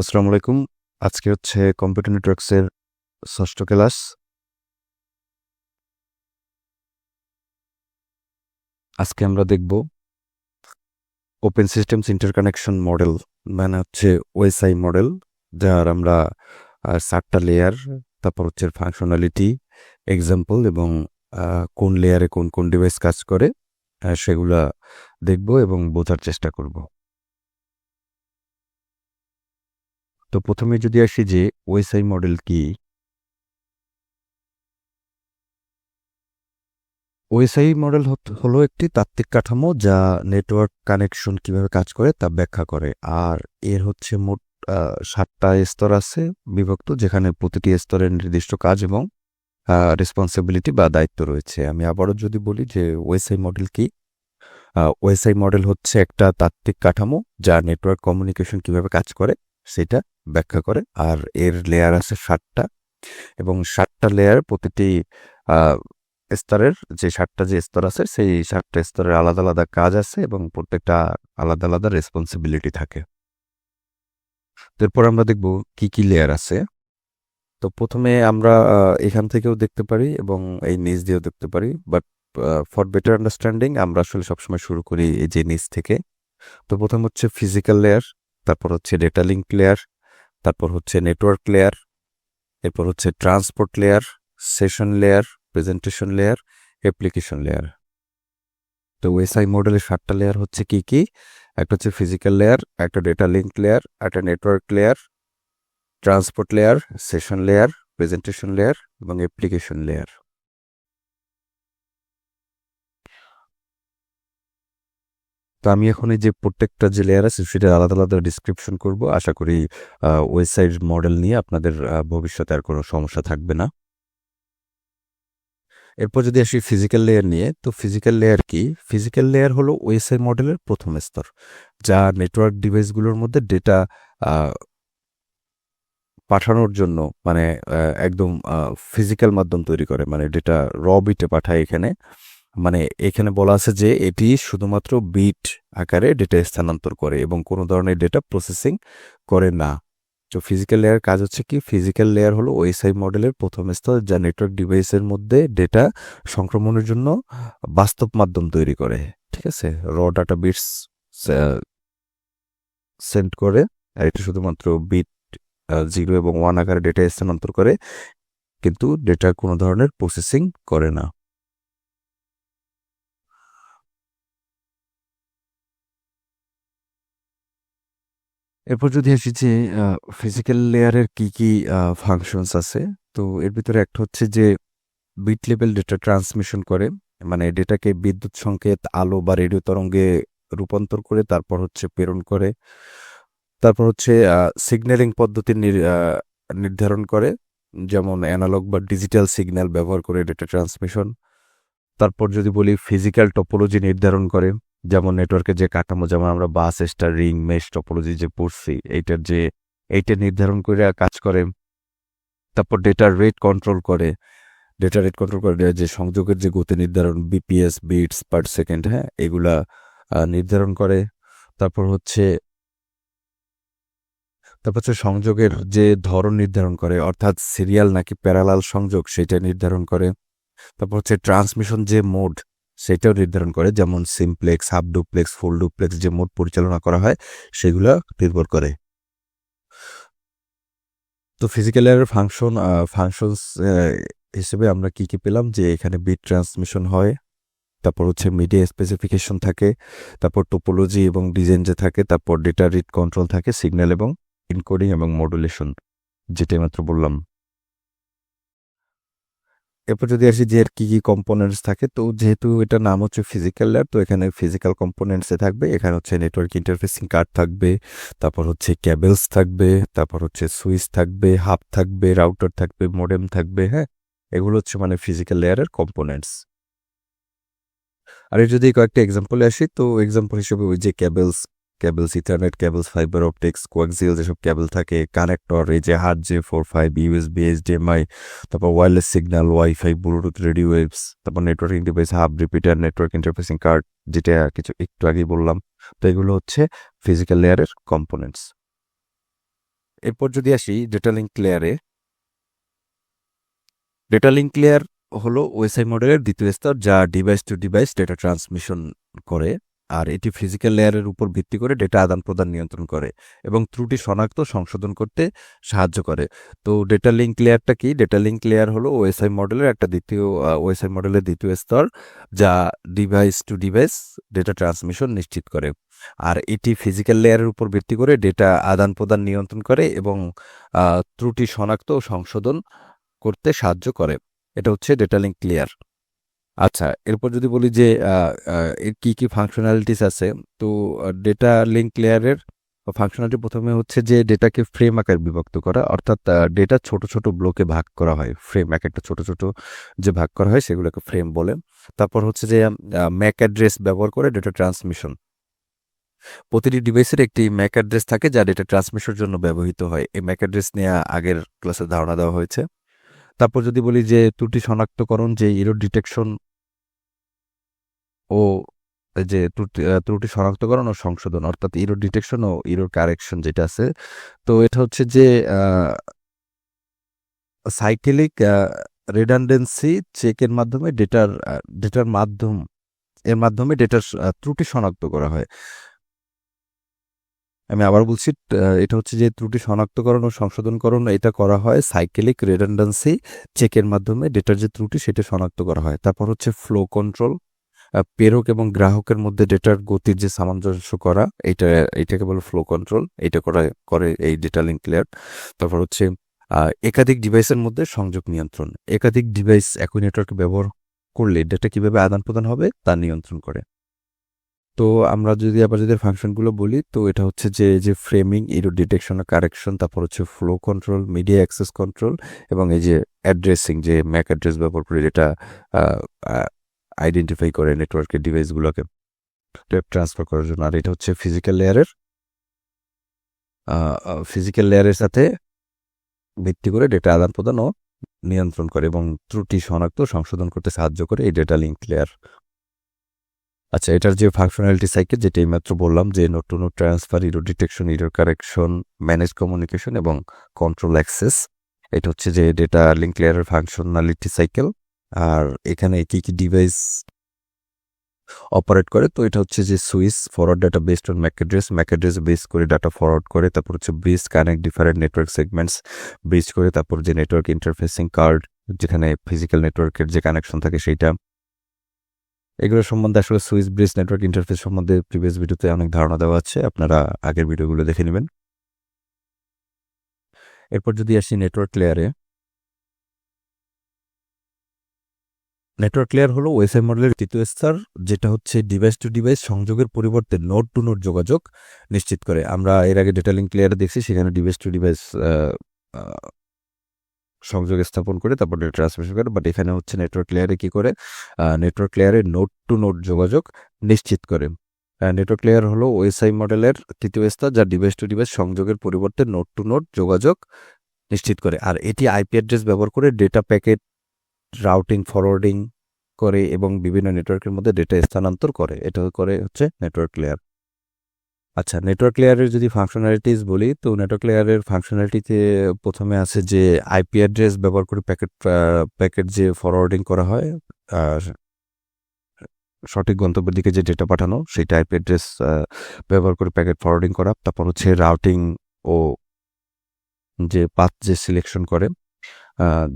আসসালামু আলাইকুম। আজকে হচ্ছে কম্পিউটার নেটওয়ার্কসের ষষ্ঠ ক্লাস। আজকে আমরা দেখব ওপেন সিস্টেমস ইন্টারকানেকশন মডেল মানে হচ্ছে ওএসআই মডেল, যার আমরা চারটা লেয়ার তারপর হচ্ছে ফাংশনালিটি এক্সাম্পল এবং কোন লেয়ারে কোন কোন ডিভাইস কাজ করে সেগুলা দেখব এবং বোঝার চেষ্টা করব। তো প্রথমে যদি আসি যে ওএসআই মডেল কি? ওএসআই মডেল হলো একটি তাত্ত্বিক কাঠামো যা নেটওয়ার্ক কানেকশন কীভাবে কাজ করে তা ব্যাখ্যা করে। আর এর হচ্ছে মোট সাতটা স্তর আছে বিভক্ত, যেখানে প্রতিটি স্তরের নির্দিষ্ট কাজ এবং রেসপন্সিবিলিটি বা দায়িত্ব রয়েছে। আমি আবারও যদি বলি যে ওএসআই মডেল কি? ওএসআই মডেল হচ্ছে একটা তাত্ত্বিক কাঠামো যা নেটওয়ার্ক কমিউনিকেশন কীভাবে কাজ করে সেটা ব্যাখ্যা করে। আর এর লেয়ার আছে সাতটা। এবং সাতটা লেয়ার প্রতিটি স্তরের যে সাতটা যে স্তর আছে, সেই সাতটা স্তরের আলাদা আলাদা কাজ আছে এবং প্রত্যেকটা আলাদা আলাদা রেসপন্সিবিলিটি থাকে। এরপর আমরা দেখব কি কি লেয়ার আছে। তো প্রথমে আমরা এখান থেকেও দেখতে পারি এবং এই নিচ দিয়েও দেখতে পারি। বাট ফর বেটার আন্ডারস্ট্যান্ডিং আমরা আসলে সবসময় শুরু করি এই যে নিচ থেকে। তো প্রথম হচ্ছে ফিজিক্যাল লেয়ার তারপর হচ্ছে ডেটা লিঙ্ক লেয়ার তারপর হচ্ছে নেটওয়ার্ক লেয়ার এরপর হচ্ছে transport layer session layer presentation layer application layer তো ওএসআই মডেলের সাতটা লেয়ার হচ্ছে কি কি? একটা হচ্ছে ফিজিক্যাল লেয়ার একটা ডেটা লিঙ্ক লেয়ার একটা network layer transport layer session layer presentation layer এবং অ্যাপ্লিকেশন লেয়ার তো আমি এখন এই যে প্রত্যেকটা যে লেয়ার আছে সেটা আলাদা আলাদা ডিসক্রিপশন করব। আশা করি ওয়েবসাইট মডেল নিয়ে আপনাদের ভবিষ্যতে আর কোনো সমস্যা থাকবে না। এরপর যদি আসি ফিজিক্যাল লেয়ার নিয়ে, তো ফিজিক্যাল লেয়ার কি? ফিজিক্যাল লেয়ার হলো ওএসআই মডেলের প্রথম স্তর, যা নেটওয়ার্ক ডিভাইসগুলোর মধ্যে ডেটা পাঠানোর জন্য মানে একদম ফিজিক্যাল মাধ্যম তৈরি করে মানে ডেটা র বিটে পাঠায় এখানে। মানে এখানে বলা আছে যে এটি শুধুমাত্র বিট আকারে ডেটা স্থানান্তর করে এবং কোনো ধরনের ডেটা প্রসেসিং করে না। তো ফিজিক্যাল লেয়ার কাজ হচ্ছে কি? ফিজিক্যাল লেয়ার হলো ওএসআই মডেলের প্রথম স্তর যা নেটওয়ার্ক ডিভাইসের মধ্যে ডেটা সংক্রমণের জন্য বাস্তব মাধ্যম তৈরি করে। ঠিক আছে? র ডাটা বিটস সেন্ড করে আর এটা শুধুমাত্র বিট জিরো এবং ওয়ান আকারে ডেটা স্থানান্তর করে, কিন্তু ডেটা কোনো ধরনের প্রসেসিং করে না। এরপর যদি আসি যে ফিজিক্যাল লেয়ারের কি কি ফাংশনস আছে, তো এর ভিতরে একটা হচ্ছে যে বিট লেভেল ডেটা ট্রান্সমিশন করে মানে ডেটাকে বিদ্যুৎ সংকেত, আলো বা রেডিও তরঙ্গে রূপান্তর করে, তারপর হচ্ছে প্রেরণ করে, তারপর হচ্ছে সিগন্যালিং পদ্ধতি নির- নির্ধারণ করে, যেমন অ্যানালগ বা ডিজিটাল সিগন্যাল ব্যবহার করে ডেটা ট্রান্সমিশন তারপর যদি বলি ফিজিক্যাল টপোলজি নির্ধারণ করে যেমন নেটওয়ার্কের যে কাঠামো, যেমন আমরা bus star ring mesh topology যে পড়ছি, এইটার যে, এইটা নির্ধারণ করে কাজ করে। তারপর ডেটার রেট কন্ট্রোল করে। ডেটা রেট কন্ট্রোল করে যে সংযোগের যে গতি নির্ধারণ বিপিএস বিটস পার সেকেন্ড হ্যাঁ এগুলা নির্ধারণ করে। তারপর হচ্ছে তারপর হচ্ছে সংযোগের যে ধরন নির্ধারণ করে, অর্থাৎ সিরিয়াল নাকি প্যারালাল সংযোগ, সেটা নির্ধারণ করে। তারপর হচ্ছে ট্রান্সমিশন যে মোড সেটাও নির্ধারণ করে, যেমন simplex, half duplex, full duplex যে মোড পরিচালনা করা হয়, সেগুলো নির্ভর করে। তো ফিজিক্যাল এর ফাংশন ফাংশনস হিসেবে আমরা কি কি পেলাম? যে এখানে বিট ট্রান্সমিশন হয়, তারপর হচ্ছে মিডিয়া স্পেসিফিকেশন থাকে, তারপর টোপোলজি এবং ডিজাইন যে থাকে, তারপর ডেটা রিড কন্ট্রোল থাকে সিগন্যাল এবং ইনকোডিং এবং মডুলেশন যেটা মাত্র বললাম। এরপর যদি আসি যে এর কি কি কম্পোনেন্টস থাকে, তো যেহেতু এটা নাম হচ্ছে ফিজিক্যাল ল্যাব তো এখানে ফিজিক্যাল কম্পোনেন্টসে থাকবে। এখানে হচ্ছে নেটওয়ার্ক ইন্টারফেসিং কার্ড থাকবে, তারপর হচ্ছে ক্যাবেলস থাকবে, তারপর হচ্ছে সুইচ থাকবে হাব থাকবে রাউটার থাকবে মোডেম থাকবে হ্যাঁ? এগুলো হচ্ছে মানে ফিজিক্যাল লেয়ারের কম্পোনেন্টস আর যদি কয়েকটা এক্সাম্পলে আসি, তো এক্সাম্পল হিসেবে ওই যে cables cables ethernet cables fibre optics coaxial যেসব ক্যাবেল থাকে কানেক্টর এই যে R J four five USB HDMI তারপর wireless signal wifi bluetooth radio waves তারপর networking device hub repeater network interfacing card যেটা কিছু একটু আগেই বললাম। তো এগুলো হচ্ছে ফিজিক্যাল লেয়ারের কম্পোনেন্টস এরপর যদি আসি ডেটা লিঙ্ক লেয়ারে ডেটা লিঙ্ক লেয়ার হলো ওএসআই মডেলের দ্বিতীয় স্তর, যা device to device data transmission করে। আর এটি ফিজিক্যাল লেয়ারের উপর ভিত্তি করে ডেটা আদান প্রদান নিয়ন্ত্রণ করে এবং ত্রুটি শনাক্ত সংশোধন করতে সাহায্য করে। তো ডেটা লিঙ্ক লেয়ারটা কি? ডেটা লিঙ্ক লেয়ার হলো ওএসআই মডেলের একটা দ্বিতীয় ওএসআই মডেলের দ্বিতীয় স্তর যা device to device data transmission নিশ্চিত করে। আর এটি ফিজিক্যাল লেয়ারের উপর ভিত্তি করে ডেটা আদান প্রদান নিয়ন্ত্রণ করে এবং ত্রুটি শনাক্ত ও সংশোধন করতে সাহায্য করে। এটা হচ্ছে ডেটা লিঙ্ক লেয়ার আচ্ছা এরপর যদি বলি যে এর কি কি ফাংশনালিটিস আছে, তো ডেটা লিঙ্ক লেয়ারের ফাংশনালিটি প্রথমে হচ্ছে যে ডেটাকে ফ্রেম আকারে বিভক্ত করা, অর্থাৎ ডেটা ছোট ছোট ব্লকে ভাগ করা হয় ফ্রেম এক একটা ছোট ছোট যে ভাগ করা হয়, সেগুলোকে ফ্রেম বলে। তারপর হচ্ছে যে ম্যাক অ্যাড্রেস ব্যবহার করে ডেটা ট্রান্সমিশন প্রতিটি ডিভাইসের একটি ম্যাক অ্যাড্রেস থাকে, যা ডেটা ট্রান্সমিশনের জন্য ব্যবহৃত হয়। এই ম্যাক অ্যাড্রেস নিয়ে আগের ক্লাসে ধারণা দেওয়া হয়েছে। তারপর যদি বলি যে ত্রুটি শনাক্তকরণ, যে ইরোর ডিটেকশন ও যে ত্রুটি ত্রুটি শনাক্তকরণ ও সংশোধন, অর্থাৎ ইরোর ডিটেকশন ও ইরোর কারেকশন যেটা আছে, তো এটা হচ্ছে যে সাইকেলিক রিডান্ডেন্সি চেকের মাধ্যমে ডেটার ডেটার মাধ্যম, এর মাধ্যমে ডেটার ত্রুটি শনাক্ত করা হয়। আমি আবার বলছি এটা হচ্ছে যে ত্রুটি শনাক্তকরণ ও সংশোধনকরণ, এটা করা হয় সাইকেলিক রিডান্ডেন্সি চেকের মাধ্যমে। ডেটার যে ত্রুটি, সেটা শনাক্ত করা হয়। তারপর হচ্ছে ফ্লো কন্ট্রোল প্রেরক এবং গ্রাহকের মধ্যে ডেটার গতির যে সামঞ্জস্য করা এটা এটাকে বলে ফ্লো কন্ট্রোল এটা করা, করে এই ডেটা লিঙ্ক লেয়ার। তারপর হচ্ছে একাধিক ডিভাইসের মধ্যে সংযোগ নিয়ন্ত্রণ। একাধিক ডিভাইস একই নেটওয়ার্ক ব্যবহার করলে ডেটা কীভাবে আদান প্রদান হবে, তা নিয়ন্ত্রণ করে। তো আমরা যদি আবার যদি ফাংশনগুলো বলি, তো এটা হচ্ছে যে যে ফ্রেমিং এরো ডিটেকশন কারেকশন তারপর হচ্ছে flow control media access control এবং এই যে অ্যাড্রেসিং যে ম্যাক অ্যাড্রেস ব্যবহার করে যেটা আইডেন্টিফাই করে নেটওয়ার্কের ডিভাইসগুলোকে ট্রান্সফার করার জন্য। আর এটা হচ্ছে ফিজিক্যাল লেয়ারের ফিজিক্যাল লেয়ারের সাথে ভিত্তি করে ডেটা আদান প্রদান ও নিয়ন্ত্রণ করে এবং ত্রুটি শনাক্ত, সংশোধন করতে সাহায্য করে এই ডেটা লিঙ্ক লেয়ার আচ্ছা এটার যে ফাংশনালিটি সাইকেল যেটা এইমাত্র বললাম যে node to node transfer error detection error correction manage communication এবং কন্ট্রোল অ্যাক্সেস এটা হচ্ছে যে ডেটা লিঙ্ক লেয়ারের ফাংশনালিটি সাইকেল আর এখানে কি কি ডিভাইস অপারেট করে, তো এটা হচ্ছে যে switch forward data based on MAC address MAC address base করে ডাটা ফরওয়ার্ড করে, তারপর হচ্ছে bridge connect different network segments bridge করে, তারপর যে নেটওয়ার্ক ইন্টারফেসিং কার্ড যেখানে ফিজিক্যাল নেটওয়ার্কের যে কানেকশন থাকে, সেইটা এগুলো সম্বন্ধে আসলে সুইস ব্রিজ নেটওয়ার্ক ইন্টারফেস সম্বন্ধে প্রিভিয়াস ভিডিওতে অনেক ধারণা দেওয়া আছে। আপনারা আগের ভিডিওগুলো দেখে নেবেন। এরপর যদি আসি নেটওয়ার্ক লেয়ারে নেটওয়ার্ক লেয়ার হলো ওয়েসআই মডেলের তৃতীয় স্তর, যেটা হচ্ছে ডিভাইস টু ডিভাইস সংযোগের পরিবর্তে নোড টু নোড যোগাযোগ নিশ্চিত করে। আমরা এর আগে ডেটা লিঙ্ক লেয়ারে দেখছি, সেখানে ডিভাইস টু ডিভাইস সংযোগ স্থাপন করে তারপর ডেটা ট্রান্সমিশন করে বাট এখানে হচ্ছে নেটওয়ার্ক লেয়ারে কি করে? নেটওয়ার্ক লেয়ারে নোড টু নোড যোগাযোগ নিশ্চিত করে। নেটওয়ার্ক লেয়ার হলো ওএসআই মডেলের তৃতীয় স্তর, যা ডিভাইস টু ডিভাইস সংযোগের পরিবর্তে নোড টু নোড যোগাযোগ নিশ্চিত করে। আর এটি আইপি অ্যাড্রেস ব্যবহার করে ডেটা প্যাকেট রাউটিং ফরওয়ার্ডিং করে এবং বিভিন্ন নেটওয়ার্কের মধ্যে ডেটা স্থানান্তর করে। এটা করে হচ্ছে নেটওয়ার্ক লেয়ার আচ্ছা নেটওয়ার্ক লেয়ারের যদি ফাংশনালিটিস বলি, তো নেটওয়ার্ক লেয়ারের ফাংশনালিটিতে প্রথমে আছে যে আইপি অ্যাড্রেস ব্যবহার করে প্যাকেট প্যাকেট যে ফরওয়ার্ডিং করা হয়, আর সঠিক গন্তব্যের দিকে যে ডেটা পাঠানো সেটা আইপি অ্যাড্রেস ব্যবহার করে প্যাকেট ফরওয়ার্ডিং করা। তারপর হচ্ছে রাউটিং ও যে পাথ যে সিলেকশন করে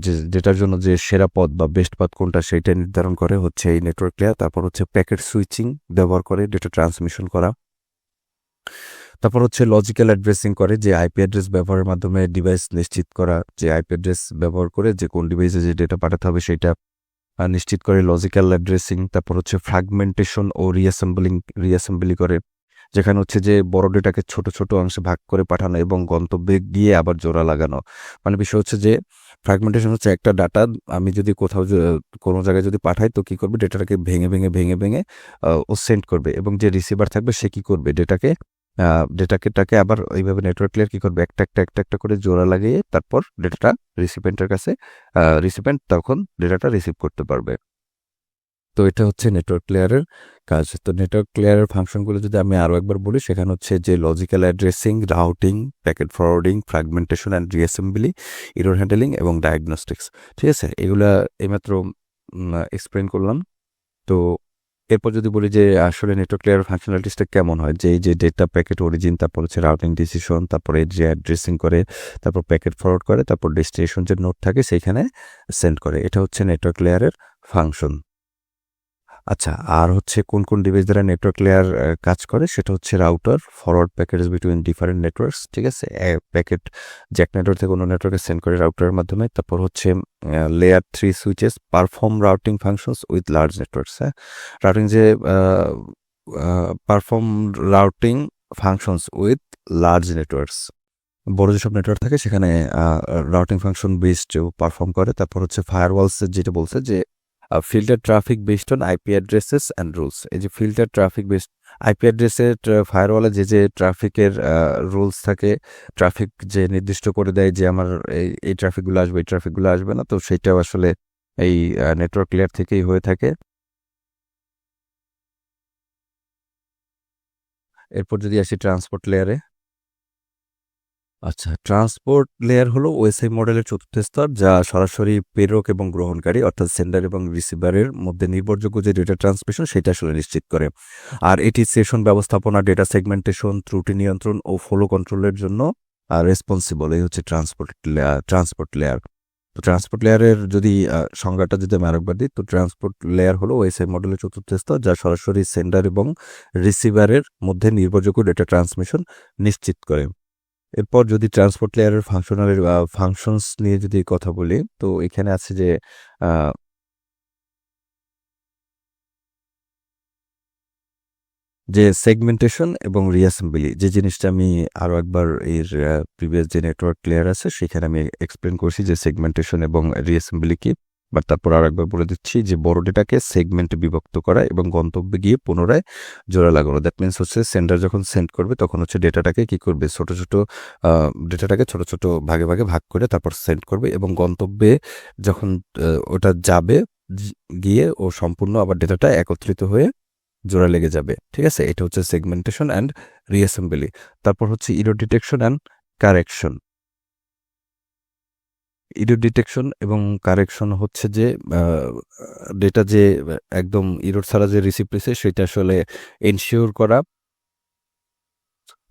যে যেটার জন্য যে সেরা পথ বা বেস্ট পথ কোনটা সেইটা নির্ধারণ করে হচ্ছে এই নেটওয়ার্ক লেয়ার তারপর হচ্ছে প্যাকেট সুইচিং ব্যবহার করে ডেটা ট্রান্সমিশন করা। তারপর হচ্ছে লজিক্যাল অ্যাড্রেসিং করে যে আইপি অ্যাড্রেস ব্যবহারের মাধ্যমে ডিভাইস নিশ্চিত করা, যে আইপি অ্যাড্রেস ব্যবহার করে যে কোন ডিভাইসে যে ডেটা পাঠাতে হবে সেটা নিশ্চিত করে লজিক্যাল অ্যাড্রেসিং তারপর হচ্ছে ফ্র্যাগমেন্টেশন ও রিঅ্যাসেম্বলিং রিঅ্যাসেম্বলি করে। যেখানে হচ্ছে যে বড় ডেটাকে ছোট ছোট অংশে ভাগ করে পাঠানো এবং গন্তব্যে গিয়ে আবার জোড়া লাগানো। মানে বিষয় হচ্ছে যে ফ্র্যাগমেন্টেশন হচ্ছে একটা ডাটা আমি যদি কোথাও কোনো জায়গায় যদি পাঠাই তো কী করবে? ডেটাটাকে ভেঙে ভেঙে ভেঙে ভেঙে ও সেন্ড করবে এবং যে রিসিভার থাকবে সে কী করবে? ডেটাকে ডেটাকে টাকে আবার ওইভাবে নেটওয়ার্ক লেয়ার কী করবে? একটা একটা একটা একটা করে জোড়া লাগিয়ে তারপর ডেটাটা রিসিপেন্টের কাছে রিসিপেন্ট তখন ডেটাটা রিসিভ করতে পারবে। তো এটা হচ্ছে নেটওয়ার্ক লেয়ারের কাজ। তো নেটওয়ার্ক লেয়ারের ফাংশনগুলো যদি আমি আরও একবার বলি, সেখানে হচ্ছে যে logical addressing routing packet forwarding fragmentation and reassembly error handling এবং ডায়াগনস্টিক্স ঠিক আছে? এগুলা এইমাত্র এক্সপ্লেন করলাম। তো এরপর যদি বলি যে আসলে নেটওয়ার্ক লেয়ার ফাংশনালিটিসটা কেমন হয়, যে যে ডেটা প্যাকেট অরিজিন তারপর হচ্ছে রাউটিং ডিসিশন তারপরে যে অ্যাড্রেসিং করে, তারপর প্যাকেট ফরওয়ার্ড করে, তারপর ডেস্টিনেশন যে নোট থাকে, সেইখানে সেন্ড করে। এটা হচ্ছে নেটওয়ার্ক লেয়ারের ফাংশন আচ্ছা আর হচ্ছে কোন কোন ডিভাইস দ্বারা নেটওয়ার্ক লেয়ার কাজ করে? সেটা হচ্ছে router forward packets between different networks ঠিক আছে? প্যাকেট জ্যাক নেটওয়ার্ক থেকে অন্য নেটওয়ার্কে সেন্ড করে রাউটারের মাধ্যমে। তারপর হচ্ছে layer three switches perform routing functions with large networks হ্যাঁ? রাউটিং যে perform routing functions with large networks বড় যেসব নেটওয়ার্ক থাকে সেখানে রাউটিং ফাংশন বেসড পারফর্ম করে, তারপর হচ্ছে ফায়ারওয়ালস যেটা বলছে যে filter traffic based on IP addresses and rules এই যে ফিল্টার ট্রাফিক বেসড আইপি অ্যাড্রেসের ফায়ারওয়ালে যে যে ট্রাফিকের রুলস থাকে ট্রাফিক যে নির্দিষ্ট করে দেয় যে আমার এই এই ট্রাফিকগুলো আসবে, এই ট্রাফিকগুলো আসবে না, তো সেটাও আসলে এই নেটওয়ার্ক লেয়ার থেকেই হয়ে থাকে। এরপর যদি আসি ট্রান্সপোর্ট লেয়ারে আচ্ছা ট্রান্সপোর্ট লেয়ার হলো ওএসআই মডেলের চতুর্থ স্তর, যা সরাসরি প্রেরক এবং গ্রহণকারী, অর্থাৎ সেন্ডার এবং রিসিভারের মধ্যে নির্ভরযোগ্য যে ডেটা ট্রান্সমিশন সেটা আসলে নিশ্চিত করে। আর এটি সেশন ব্যবস্থাপনা ডেটা সেগমেন্টেশন ত্রুটি নিয়ন্ত্রণ ও ফলো কন্ট্রোলের জন্য রেসপন্সিবল এই হচ্ছে ট্রান্সপোর্ট ট্রান্সপোর্ট লেয়ার। তো ট্রান্সপোর্ট লেয়ারের যদি সংজ্ঞাটা যদি আমি আরেকবার দিই, তো ট্রান্সপোর্ট লেয়ার হলো ওএসআই মডেলের চতুর্থ স্তর, যা সরাসরি সেন্ডার এবং রিসিভারের মধ্যে নির্ভরযোগ্য ডেটা ট্রান্সমিশন নিশ্চিত করে। এরপর যদি ট্রান্সপোর্ট লেয়ারের ফাংশনালের ফাংশনস নিয়ে যদি কথা বলি, তো এখানে আছে যে যে সেগমেন্টেশন এবং রিঅ্যাসেম্বলি যে জিনিসটা আমি আরও একবার এর প্রিভিয়াস যে নেটওয়ার্ক লেয়ার আছে, সেখানে আমি এক্সপ্লেন করছি যে সেগমেন্টেশন এবং রিঅ্যাসেম্বলি কি। বাট তারপর আর একবার বলে দিচ্ছি যে বড় ডেটাকে সেগমেন্টে বিভক্ত করা এবং গন্তব্যে গিয়ে পুনরায় জোড়া লাগানো। দ্যাট মিনস হচ্ছে সেন্ডার যখন সেন্ড করবে, তখন হচ্ছে ডেটাটাকে কি করবে? ছোট ছোট ডেটাটাকে ছোট ছোট ভাগে ভাগে ভাগ করে তারপর সেন্ড করবে এবং গন্তব্যে যখন ওটা যাবে গিয়ে ও সম্পূর্ণ আবার ডেটাটা একত্রিত হয়ে জোড়া লেগে যাবে। ঠিক আছে? এটা হচ্ছে সেগমেন্টেশন অ্যান্ড রিঅ্যাসেম্বলি তারপর হচ্ছে error detection and correction error detection এবং কারেকশন হচ্ছে যে ডেটা যে একদম ইরোর ছাড়া যে রিসিভ পেয়েছে সেটা আসলে এনশিওর করা।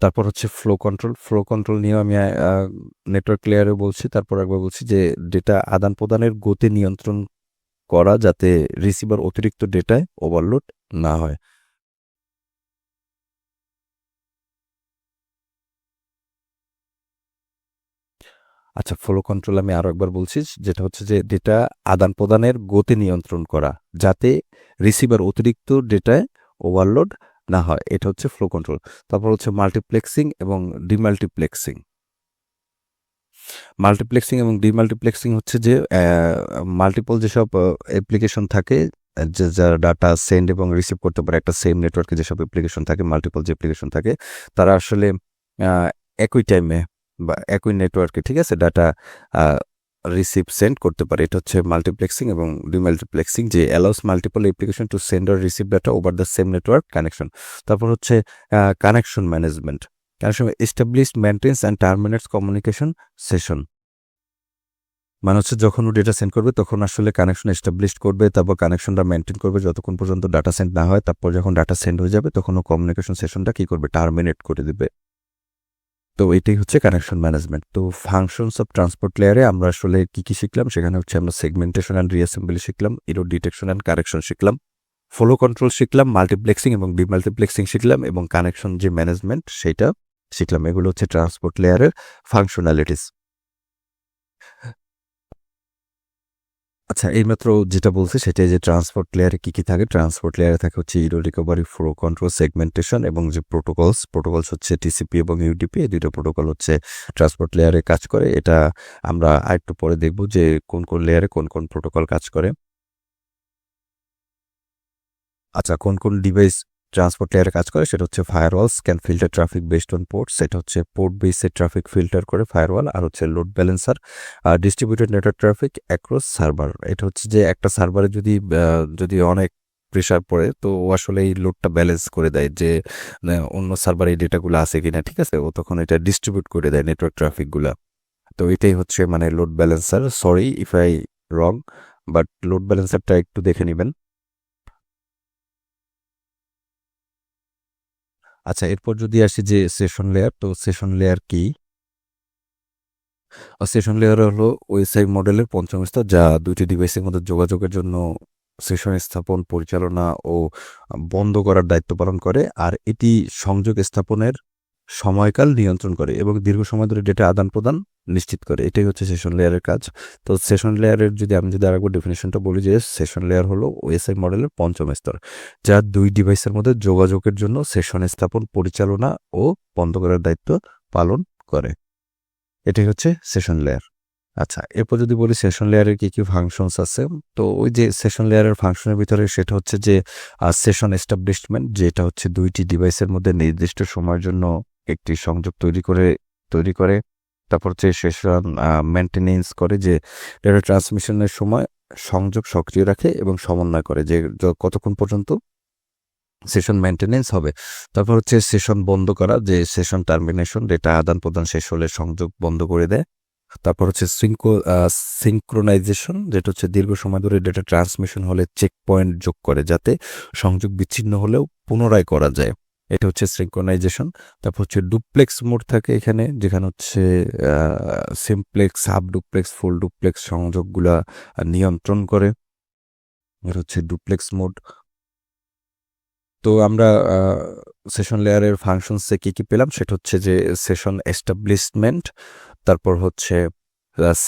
তারপর হচ্ছে ফ্লো কন্ট্রোল। ফ্লো কন্ট্রোল নিয়ে আমি নেটওয়ার্ক লেয়ারে বলছি। তারপর একবার বলছি যে, ডেটা আদান প্রদানের গতি নিয়ন্ত্রণ করা যাতে রিসিভার অতিরিক্ত ডেটায় ওভারলোড না হয়। আচ্ছা ফ্লো কন্ট্রোল আমি আরও একবার বলছি, যেটা হচ্ছে যে ডেটা আদান প্রদানের গতি নিয়ন্ত্রণ করা, যাতে রিসিভার অতিরিক্ত ডেটায় ওভারলোড না হয়, এটা হচ্ছে ফ্লো কন্ট্রোল তারপর হচ্ছে মাল্টিপ্লেক্সিং এবং ডিমাল্টিপ্লেক্সিং মাল্টিপ্লেক্সিং এবং ডিমাল্টিপ্লেক্সিং হচ্ছে যে মাল্টিপল যেসব অ্যাপ্লিকেশন থাকে, যে যারা ডাটা সেন্ড এবং রিসিভ করতে পারে, একটা সেম নেটওয়ার্কে যেসব অ্যাপ্লিকেশন থাকে মাল্টিপল যে অ্যাপ্লিকেশন থাকে, তারা আসলে একই টাইমে বা একই নেটওয়ার্কে ঠিক আছে? ডাটা রিসিভ সেন্ড করতে পারে। এটা হচ্ছে মাল্টিপ্লেক্সিং এবং ডিমাল্টিপ্লেক্সিং যে allows multiple application to send receive data over the same network connection তারপর হচ্ছে connection management connection established maintains and terminates communication session মানে হচ্ছে যখন ও ডেটা সেন্ড করবে, তখন আসলে কানেকশন এস্টাবলিশ করবে, তারপর কানেকশনটা মেনটেন করবে, যতক্ষণ পর্যন্ত ডাটা সেন্ড না হয়, তারপর যখন ডাটা সেন্ড হয়ে যাবে, তখন ও কমিউনিকেশন সেশনটা কী করবে? টার্মিনেট করে দিবে। তো এটাই হচ্ছে কানেকশন ম্যানেজমেন্ট তো ফাংশনস অফ ট্রান্সপোর্ট লেয়ারে আমরা আসলে কি কি শিখলাম? সেখানে হচ্ছে আমরা সেগমেন্টেশন অ্যান্ড রিঅ্যাসেম্বলি শিখলাম ইরো ডিটেকশন অ্যান্ড কারেকশন শিখলাম ফলো কন্ট্রোল শিখলাম মাল্টিপ্লেক্সিং এবং ডিমাল্টিপ্লেক্সিং শিখলাম এবং কানেকশন যে ম্যানেজমেন্ট সেটা শিখলাম। এগুলো হচ্ছে ট্রান্সপোর্ট লেয়ারের ফাংশনালিটিস আচ্ছা এইমাত্র যেটা বলছে সেটাই যে ট্রান্সপোর্ট লেয়ারে কি কি থাকে? ট্রান্সপোর্ট লেয়ারে থাকে হচ্ছে error recovery flow control segmentation এবং যে প্রোটোকলস প্রোটোকলস হচ্ছে টিসিপি এবং ইউডিপি এই দুটো প্রোটোকল হচ্ছে ট্রান্সপোর্ট লেয়ারে কাজ করে। এটা আমরা আরেকটু পরে দেখব যে কোন কোন লেয়ারে কোন কোন প্রোটোকল কাজ করে। আচ্ছা কোন কোন ডিভাইস ট্রান্সপোর্ট লেয়ারে কাজ করে, সেটা হচ্ছে firewalls can filter traffic based on port সেটা হচ্ছে পোর্ট বেসে ট্রাফিক ফিল্টার করে ফায়ারওয়াল আর হচ্ছে লোড ব্যালেন্সার আর distributed network traffic across server এটা হচ্ছে যে একটা সার্ভারে যদি যদি অনেক প্রেশার পড়ে, তো ও আসলে এই লোডটা ব্যালেন্স করে দেয় যে অন্য সার্ভার এই ডেটাগুলো আছে কিনা, ঠিক আছে? ও তখন এটা ডিস্ট্রিবিউট করে দেয় নেটওয়ার্ক ট্রাফিকগুলো তো এটাই হচ্ছে মানে load balancer sorry if I wrong but load ব্যালেন্সারটা একটু দেখে নেবেন। আচ্ছা এরপর যদি আসি যে সেশন লেয়ার তো সেশন লেয়ার কি? সেশন লেয়ার হলো ওয়েবসাইট মডেলের পঞ্চম স্তর, যা দুইটি ডিভাইসের মধ্যে যোগাযোগের জন্য সেশন স্থাপন, পরিচালনা ও বন্ধ করার দায়িত্ব পালন করে, আর এটি সংযোগ স্থাপনের সময়কাল নিয়ন্ত্রণ করে এবং দীর্ঘ সময় ধরে ডেটা আদান প্রদান নিশ্চিত করে। এটাই হচ্ছে সেশন লেয়ারের কাজ। তো সেশন লেয়ারের যদি আমি যদি আরেকবার ডেফিনেশনটা বলি যে সেশন লেয়ার হলো ওএসআই মডেলের পঞ্চম স্তর, যা দুই ডিভাইসের মধ্যে যোগাযোগের জন্য সেশন স্থাপন, পরিচালনা ও বন্ধ করার দায়িত্ব পালন করে। এটাই হচ্ছে সেশন লেয়ার আচ্ছা এরপর যদি বলি সেশন লেয়ারের কি কি ফাংশনস আছে, তো ওই যে সেশন লেয়ারের ফাংশনের ভিতরে সেটা হচ্ছে যে সেশন এস্টাবলিশমেন্ট যেটা হচ্ছে দুইটি ডিভাইসের মধ্যে নির্দিষ্ট সময়ের জন্য একটি সংযোগ তৈরি করে তৈরি করে। তারপর হচ্ছে সেশন মেনটেনেন্স করে যে ডেটা ট্রান্সমিশনের সময় সংযোগ সক্রিয় রাখে এবং সমন্বয় করে যে কতক্ষণ পর্যন্ত সেশন মেনটেনেন্স হবে। তারপর হচ্ছে সেশন বন্ধ করা, যে সেশন টার্মিনেশন ডেটা আদান প্রদান শেষ হলে সংযোগ বন্ধ করে দেয়। তারপর হচ্ছে সিঙ্কো সিঙ্ক্রোনাইজেশন যেটা হচ্ছে দীর্ঘ সময় ধরে ডেটা ট্রান্সমিশন হলে চেক পয়েন্ট যোগ করে যাতে সংযোগ বিচ্ছিন্ন হলেও পুনরায় করা যায়। এটা হচ্ছে সিঙ্ক্রোনাইজেশন তারপর হচ্ছে ডুপ্লেক্স মোড থাকে এখানে, যেখানে হচ্ছে simplex sub duplex full duplex সংযোগগুলা নিয়ন্ত্রণ করে। এটা হচ্ছে ডুপ্লেক্স মোড তো আমরা সেশন লেয়ারের ফাংশনসে কী কী পেলাম? সেটা হচ্ছে যে সেশন এস্টাবলিশমেন্ট তারপর হচ্ছে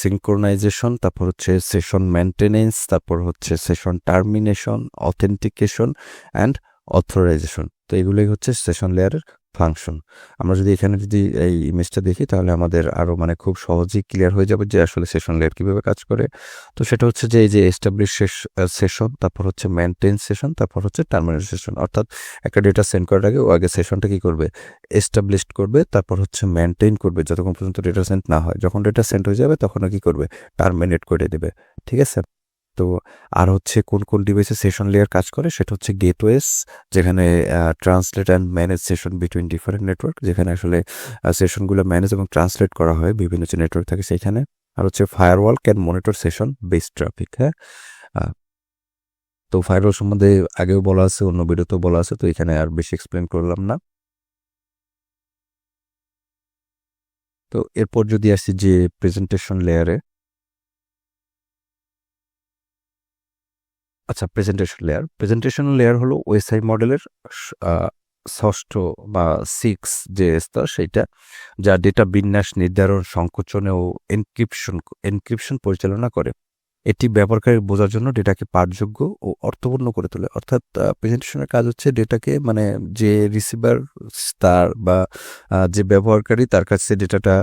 সিঙ্ক্রোনাইজেশন তারপর হচ্ছে সেশন মেনটেনেন্স তারপর হচ্ছে session termination authentication and authorization তো এগুলোই হচ্ছে সেশন লেয়ারের ফাংশন আমরা যদি এখানে যদি এই ইমেজটা দেখি, তাহলে আমাদের আরও মানে খুব সহজেই ক্লিয়ার হয়ে যাবে যে আসলে সেশন লেয়ার কীভাবে কাজ করে। তো সেটা হচ্ছে যে এই যে এস্টাবলিশ সেশন তারপর হচ্ছে মেনটেন সেশন তারপর হচ্ছে টার্মিনেট সেশন অর্থাৎ একটা ডেটা সেন্ড করার আগে ও আগে সেশনটা কী করবে? এস্টাবলিশড করবে, তারপর হচ্ছে মেনটেন করবে, যতক্ষণ পর্যন্ত ডেটা সেন্ড না হয়। যখন ডেটা সেন্ড হয়ে যাবে তখন কি করবে? টার্মিনেট করে দেবে। ঠিক আছে? তো আর হচ্ছে কোন কোন ডিভাইসে সেশন লেয়ার কাজ করে? সেটা হচ্ছে গেটওয়েস যেখানে translate and manage session between different network যেখানে আসলে সেশনগুলো ম্যানেজ এবং ট্রান্সলেট করা হয় বিভিন্ন যে নেটওয়ার্ক থাকে সেখানে। আর হচ্ছে firewall can monitor session base traffic হ্যাঁ? তো ফায়ারওয়াল সম্বন্ধে আগেও বলা আছে, অন্য ভিডিওতেও বলা আছে, তো এখানে আর বেশি এক্সপ্লেন করলাম না। তো এরপর যদি আসি যে প্রেজেন্টেশন লেয়ারে আচ্ছা প্রেজেন্টেশন লেয়ার প্রেজেন্টেশন লেয়ার হলো ওএসআই মডেলের ষষ্ঠ বা সিক্স যে স্তর সেইটা, যা ডেটা বিন্যাস, নির্ধারণ, সংকোচন ও এনক্রিপশন এনক্রিপশন পরিচালনা করে। এটি ব্যবহারকারীর বোঝার জন্য ডেটাকে পাঠযোগ্য ও অর্থপূর্ণ করে তোলে। অর্থাৎ প্রেজেন্টেশনের কাজ হচ্ছে ডেটাকে মানে যে রিসিভার তার বা যে ব্যবহারকারী তার কাছে ডেটাটা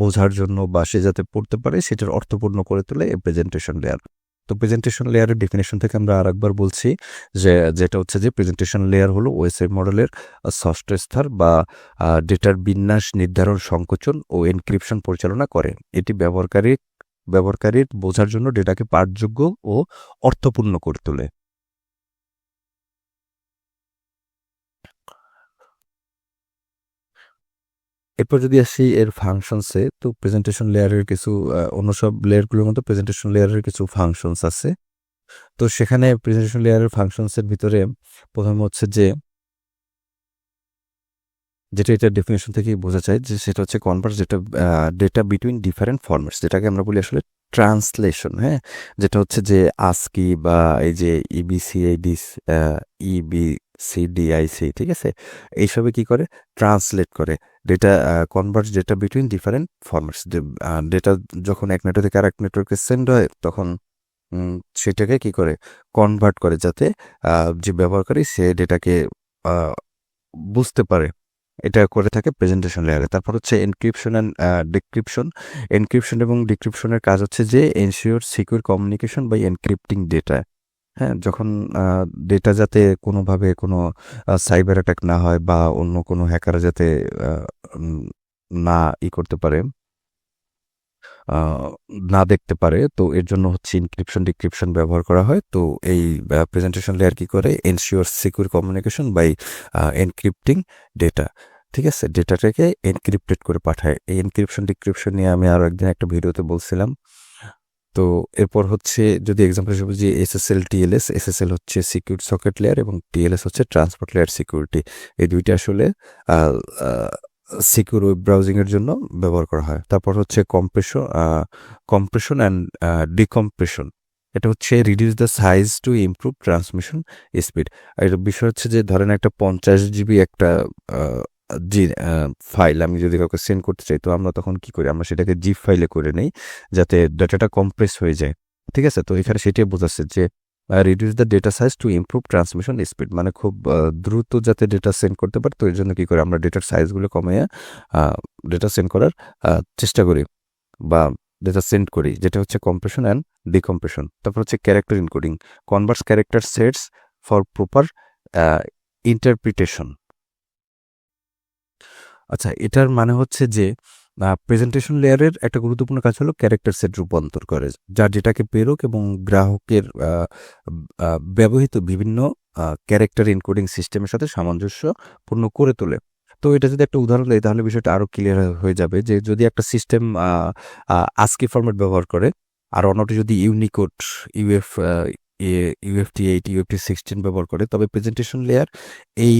বোঝার জন্য বা সে যাতে পড়তে পারে সেটার অর্থপূর্ণ করে তোলে এই প্রেজেন্টেশন লেয়ার তো প্রেজেন্টেশন লেয়ারের ডেফিনেশন থেকে আমরা আরেকবার বলছি যে, যেটা হচ্ছে যে প্রেজেন্টেশন লেয়ার হলো ওয়েবসাইট মডেলের ষষ্ঠ স্তর বা ডেটার বিন্যাস নির্ধারণ, সংকোচন ও এনক্রিপশন পরিচালনা করে। এটি ব্যবহারকারী, ব্যবহারকারীর বোঝার জন্য ডেটাকে পাঠযোগ্য ও অর্থপূর্ণ করে তোলে। এরপর যদি আসি এর ফাংশনসে তো প্রেজেন্টেশন লেয়ারের কিছু অন্য সব লেয়ারগুলোর মতো প্রেজেন্টেশন লেয়ারের কিছু ফাংশনস আছে। তো সেখানে প্রেজেন্টেশন লেয়ারের ফাংশনসের ভিতরে প্রথম হচ্ছে যে, যেটা এটা ডেফিনেশন থেকেই বোঝা যায় যে সেটা হচ্ছে কনভার্স যেটা ডেটা বিটুইন ডিফারেন্ট ফরম্যাটস যেটাকে আমরা বলি আসলে ট্রান্সলেশন হ্যাঁ? যেটা হচ্ছে যে আস্কি বা এই যে ইবিসি এইডিস ইবিসিডিআইসি ঠিক আছে? এইসবে কি করে? ট্রান্সলেট করে। Data converts data between different formats data যখন এক নেটওয়ার্ক থেকে আরেক নেটওয়ার্কে সেন্ড হয়, তখন সেটাকে কি করে? কনভার্ট করে যাতে যে ব্যবহারকারী সে ডেটাকে বুঝতে পারে। এটা করে থাকে প্রেজেন্টেশন লেয়ারে তারপর হচ্ছে এনক্রিপশন অ্যান্ড ডিক্রিপশন এনক্রিপশন এবং ডিক্রিপশনের কাজ হচ্ছে যে ensure secure communication by encrypting data হ্যাঁ যখন ডেটা যাতে কোনোভাবে কোনো সাইবার অ্যাটাক না হয় বা অন্য কোনো হ্যাকার যাতে না ই করতে পারে না দেখতে পারে, তো এর জন্য হচ্ছে ইনক্রিপশন ডিক্রিপশন ব্যবহার করা হয়। তো এই প্রেজেন্টেশন লেয়ার কি করে? Ensure secure communication by encrypting data ঠিক আছে? ডেটাটাকে এনক্রিপ্টেড করে পাঠায়। এই এনক্রিপশন ডিক্রিপশন নিয়ে আমি আরও একদিন একটা ভিডিওতে বলছিলাম। তো এরপর হচ্ছে যদি এক্সাম্পল হিসেবে যে এসএসএল টিএলএস এসএসএল হচ্ছে সিকিউর সকেট লেয়ার এবং টিএলএস হচ্ছে ট্রান্সপোর্ট লেয়ার সিকিউরিটি এই দুইটা আসলে সিকিউর ওয়েব ব্রাউজিংয়ের জন্য ব্যবহার করা হয়। তারপর হচ্ছে কম্প্রেশন কম্প্রেশন অ্যান্ড ডিকম্প্রেশন এটা হচ্ছে reduce the size to improve transmission speed আর বিষয় হচ্ছে যে ধরেন একটা পঞ্চাশ জিবি একটা জি ফাইল আমি যদি কাউকে সেন্ড করতে চাই, তো আমরা তখন কি করি? আমরা সেটাকে জিপ ফাইলে করে নেই, যাতে ডাটাটা কম্প্রেস হয়ে যায়। ঠিক আছে? তো এখানে সেটাই বোঝাচ্ছে যে reduce the data size to improve transmission speed মানে খুব দ্রুত যাতে ডেটা সেন্ড করতে পারে, তো এর জন্য কী করে? আমরা ডেটার সাইজগুলো কমিয়ে ডেটা সেন্ড করার চেষ্টা করি বা ডেটা সেন্ড করি, যেটা হচ্ছে কম্প্রেশন অ্যান্ড ডিকম্প্রেশন তারপর হচ্ছে character encoding converts character sets for proper interpretation আচ্ছা এটার মানে হচ্ছে যে প্রেজেন্টেশন লেয়ারের একটা গুরুত্বপূর্ণ কাজ হলো ক্যারেক্টার সেট রূপান্তর করে, যা যেটাকে প্রেরক এবং গ্রাহকের ব্যবহৃত বিভিন্ন ক্যারেক্টার ইনকোডিং সিস্টেমের সাথে সামঞ্জস্যপূর্ণ করে তোলে। তো এটা যদি একটা উদাহরণ দেয় তাহলে বিষয়টা আরও ক্লিয়ার হয়ে যাবে যে, যদি একটা সিস্টেম আজকি ফরম্যাট ব্যবহার করে, আর অন্যটি যদি Unicode UF UFT eight UFT sixteen ব্যবহার করে, তবে প্রেজেন্টেশন লেয়ার এই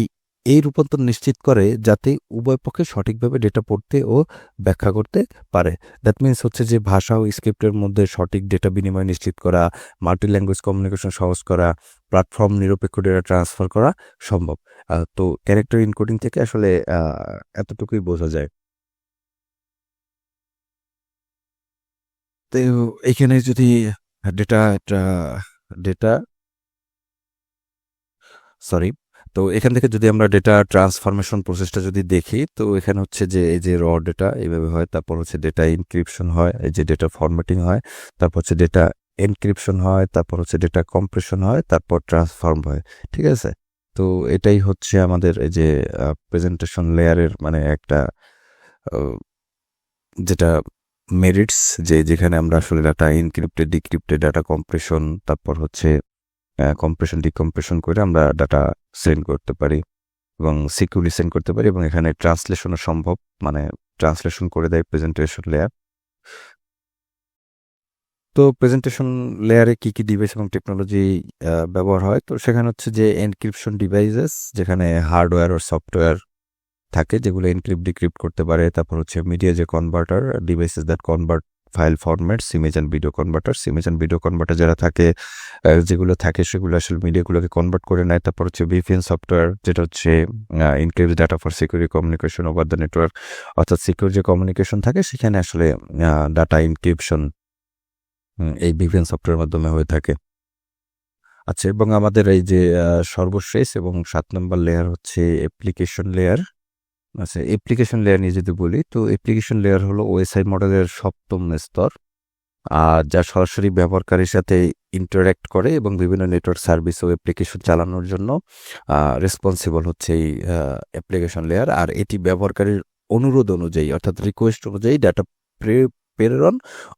এই রূপান্তর নিশ্চিত করে যাতে উভয় পক্ষে সঠিকভাবে ডেটা পড়তে ও ব্যাখ্যা করতে পারে। দ্যাট মিনস হচ্ছে যে ভাষা ও স্ক্রিপ্টের মধ্যে সঠিক ডেটা বিনিময় নিশ্চিত করা মাল্টি ল্যাঙ্গুয়েজ কমিউনিকেশন সহজ করা প্ল্যাটফর্ম নিরপেক্ষ ডেটা ট্রান্সফার করা সম্ভব। তো ক্যারেক্টার ইনকোডিং থেকে আসলে এতটুকুই বোঝা যায়। তো এখানে যদি ডেটা ডেটা সরি তো এখান থেকে যদি আমরা ডেটা ট্রান্সফরমেশন প্রসেসটা যদি দেখি, তো এখানে হচ্ছে যে এই যে র ডেটা এইভাবে হয়, তারপর হচ্ছে ডেটা ইনক্রিপশন হয়, এই যে ডেটা ফরম্যাটিং হয়, তারপর হচ্ছে ডেটা এনক্রিপশন হয়, তারপর হচ্ছে ডেটা কম্প্রেশন হয়, তারপর ট্রান্সফর্ম হয়, ঠিক আছে? তো এটাই হচ্ছে আমাদের এই যে প্রেজেন্টেশন লেয়ারের মানে একটা যেটা মেরিটস যে যেখানে আমরা আসলে data encrypted decrypted data compression তারপর হচ্ছে কম্প্রেশন ডিকম্প্রেশন করে আমরা ডাটা সেন্ড করতে পারি এবং সিকিউরিটি সেন্ড করতে পারি এবং এখানে ট্রান্সলেশনও সম্ভব মানে ট্রান্সলেশন করে দেয় প্রেজেন্টেশন লেয়ার তো প্রেজেন্টেশন লেয়ারে কি কি ডিভাইস এবং টেকনোলজি ব্যবহার হয়? তো সেখানে হচ্ছে যে এনক্রিপশন ডিভাইসেস যেখানে হার্ডওয়্যার ও সফটওয়্যার থাকে, যেগুলো এনক্রিপ্ট ডিক্রিপ্ট করতে পারে। তারপর হচ্ছে মিডিয়া যে converter devices that convert file format image and video converter image and video converter যারা থাকে যেগুলো থাকে সেগুলো আসলে মিডিয়াগুলোকে কনভার্ট করে নেয়। তারপর হচ্ছে ভিপিএন সফটওয়্যার যেটা হচ্ছে encrypt data for secure communication over the network অর্থাৎ সিকিউর যে কমিউনিকেশন থাকে, সেখানে আসলে ডাটা ইনক্রিপশন এই ভিপিএন সফটওয়্যার মাধ্যমে হয়ে থাকে। আচ্ছা এবং আমাদের এই যে সর্বশেষ এবং সাত নম্বর লেয়ার হচ্ছে অ্যাপ্লিকেশন লেয়ার আচ্ছা অ্যাপ্লিকেশন লেয়ার নিয়ে যদি বলি, তো অ্যাপ্লিকেশন লেয়ার হলো ওএসআই মডেলের সপ্তম স্তর, আর যা সরাসরি ব্যবহারকারীর সাথে ইন্টারাক্ট করে এবং বিভিন্ন নেটওয়ার্ক সার্ভিস ও অ্যাপ্লিকেশন চালানোর জন্য রেসপন্সিবল হচ্ছে এই অ্যাপ্লিকেশন লেয়ার আর এটি ব্যবহারকারীর অনুরোধ অনুযায়ী, অর্থাৎ রিকোয়েস্ট অনুযায়ী ডাটা প্রেরণ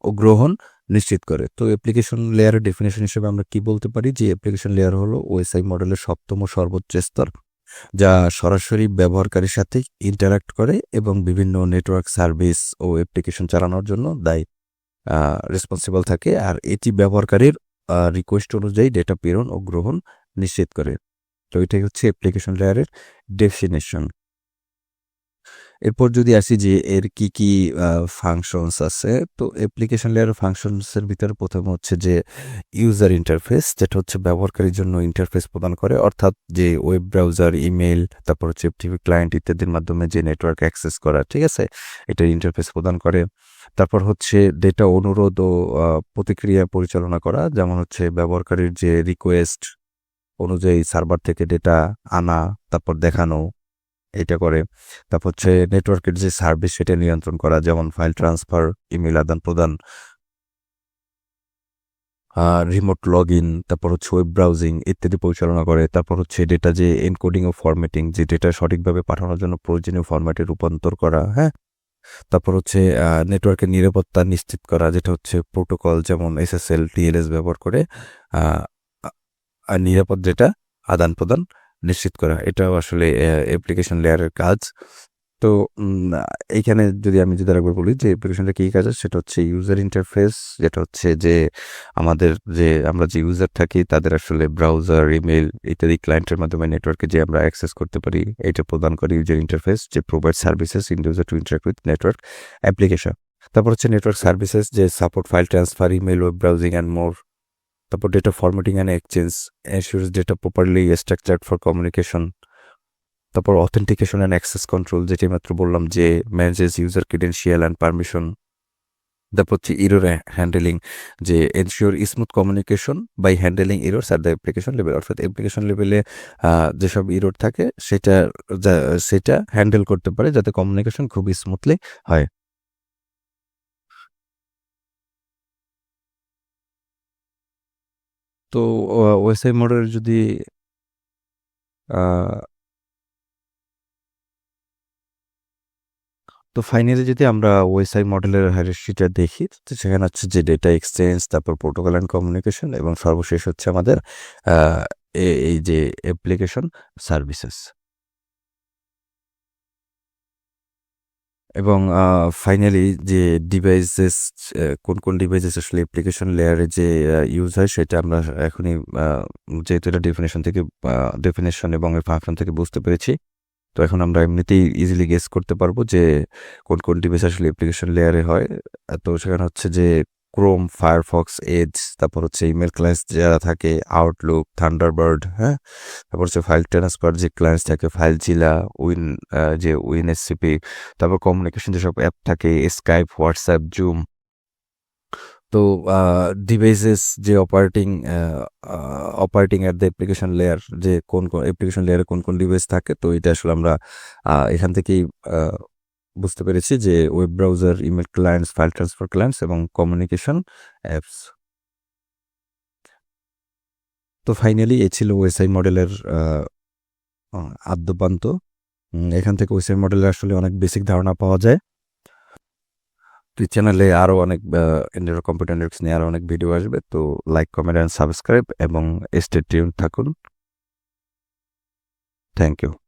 ও গ্রহণ নিশ্চিত করে। তো অ্যাপ্লিকেশন লেয়ারের ডেফিনেশন হিসেবে আমরা কি বলতে পারি? যে অ্যাপ্লিকেশন লেয়ার হলো ওএসআই মডেলের সপ্তম ও সর্বোচ্চ স্তর। যা সরাসরি ব্যবহারকারীর সাথে ইন্টারাক্ট করে এবং বিভিন্ন নেটওয়ার্ক সার্ভিস ও অ্যাপ্লিকেশন চালানোর জন্য দায়ী রেসপন্সিবল থাকে। আর এটি ব্যবহারকারীর রিকোয়েস্ট অনুযায়ী ডেটা প্রেরণ ও গ্রহণ নিশ্চিত করে। তো এটাই হচ্ছে অ্যাপ্লিকেশন লেয়ারের ডেফিনেশন এরপর যদি আসি যে এর কি কি ফাংশনস আছে, তো অ্যাপ্লিকেশন লেয়ার ফাংশনসের ভিতরে প্রথম হচ্ছে যে ইউজার ইন্টারফেস যেটা হচ্ছে ব্যবহারকারীর জন্য ইন্টারফেস প্রদান করে। অর্থাৎ যে ওয়েব ব্রাউজার ইমেল তারপর হচ্ছে টিভি ক্লায়েন্ট ইত্যাদির মাধ্যমে যে নেটওয়ার্ক অ্যাক্সেস করা, ঠিক আছে? এটার ইন্টারফেস প্রদান করে। তারপর হচ্ছে ডেটা অনুরোধ ও প্রতিক্রিয়া পরিচালনা করা, যেমন হচ্ছে ব্যবহারকারীর যে রিকোয়েস্ট অনুযায়ী সার্ভার থেকে ডেটা আনা, তারপর দেখানো এটা করে। তারপর হচ্ছে নেটওয়ার্কের যে সার্ভিস সেটা নিয়ন্ত্রণ করা, যেমন ফাইল ট্রান্সফার ইমেল আদান প্রদান রিমোট লগ ইন তারপর হচ্ছে ওয়েব ব্রাউজিং ইত্যাদি পরিচালনা করে। তারপর হচ্ছে ডেটা যে এনকোডিং ও ফরম্যাটিং যে ডেটা সঠিকভাবে পাঠানোর জন্য প্রয়োজনীয় ফরম্যাটে রূপান্তর করা হ্যাঁ? তারপর হচ্ছে নেটওয়ার্কের নিরাপত্তা নিশ্চিত করা, যেটা হচ্ছে প্রোটোকল যেমন এসএসএল টিএলএস ব্যবহার করে নিরাপদ ডেটা আদান প্রদান নিশ্চিত করা। এটাও আসলে অ্যাপ্লিকেশন লেয়ারের কাজ। তো এইখানে যদি আমি যদি আরেকবার বলি যে অ্যাপ্লিকেশনটা কী কাজ আছে, সেটা হচ্ছে ইউজার ইন্টারফেস যেটা হচ্ছে যে আমাদের যে আমরা যে ইউজার থাকি, তাদের আসলে ব্রাউজার ইমেল ইত্যাদি ক্লায়েন্টের মাধ্যমে নেটওয়ার্কে যে আমরা অ্যাক্সেস করতে পারি, এটা প্রদান করে ইউজার ইন্টারফেস যে provide services in user to interact with network application তারপর হচ্ছে নেটওয়ার্ক সার্ভিসেস যে support file transfer email web browsing and more তারপর data formatting and exchange ensures data properly structured for communication তারপর authentication and access control যেটি মাত্র বললাম যে manages user credential and permission তারপর হচ্ছে ইরোর হ্যান্ডেলিং যে ensure smooth communication by handling error at the application level অর্থাৎ application লেভেলে যেসব ইরোর থাকে, সেটা সেটা হ্যান্ডেল করতে পারে যাতে কমিউনিকেশন খুবই স্মুথলি হয়। তো ওয়েসাই মডেলের যদি তো ফাইনালি যদি আমরা ওয়েসাই মডেলের হায়ারার্কিটা দেখি, তো সেখানে হচ্ছে যে ডেটা এক্সচেঞ্জ, তারপর প্রোটোকল অ্যান্ড কমিউনিকেশন এবং সর্বশেষ হচ্ছে আমাদের এই যে অ্যাপ্লিকেশন সার্ভিসেস। এবং ফাইনালি যে ডিভাইসেস কোন কোন ডিভাইসেস আসলে অ্যাপ্লিকেশন লেয়ারে যে ইউজ হয় সেটা আমরা এখনই যেহেতু এটা ডেফিনেশন থেকে ডেফিনেশন এবং ফাংশন থেকে বুঝতে পেরেছি। তো এখন আমরা এমনিতেই ইজিলি গেস করতে পারব যে কোন কোন ডিভাইস আসলে অ্যাপ্লিকেশন লেয়ারে হয়। তো সেখানে হচ্ছে যে ক্রোম ফায়ারফক্স এজ তারপর হচ্ছে ইমেল ক্লায়েন্টস যারা থাকে আউটলুক থান্ডারবার্ড হ্যাঁ? তারপর হচ্ছে ফাইল ট্রান্সফার যে ক্লায়েন্টস থাকে ফাইল জিলা উইন যে উইন এসসিপি তারপর কমিউনিকেশন যেসব অ্যাপ থাকে স্কাইপ হোয়াটসঅ্যাপ জুম তো ডিভাইসেস যে operating operating at the application layer যে কোন কোন অ্যাপ্লিকেশন লেয়ারে কোন কোন ডিভাইস থাকে, তো এটা আসলে আমরা এখান থেকেই বুঝতে পেরেছি যে web browser email clients file transfer clients এবং কমিউনিকেশন অ্যাপস তো ফাইনালি এ ছিল ওএসআই মডেলের আদ্যপান্ত। এখান থেকে ওএসআই মডেলের আসলে অনেক বেসিক ধারণা পাওয়া যায়। তো চ্যানেলে আরও অনেক ইন্ডিয়ার কম্পিউটার নেটওয়ার্কস নিয়ে আরও অনেক ভিডিও আসবে। তো লাইক কমেন্ট অ্যান্ড সাবস্ক্রাইব এবং স্টে টিউন থাকুন। Thank you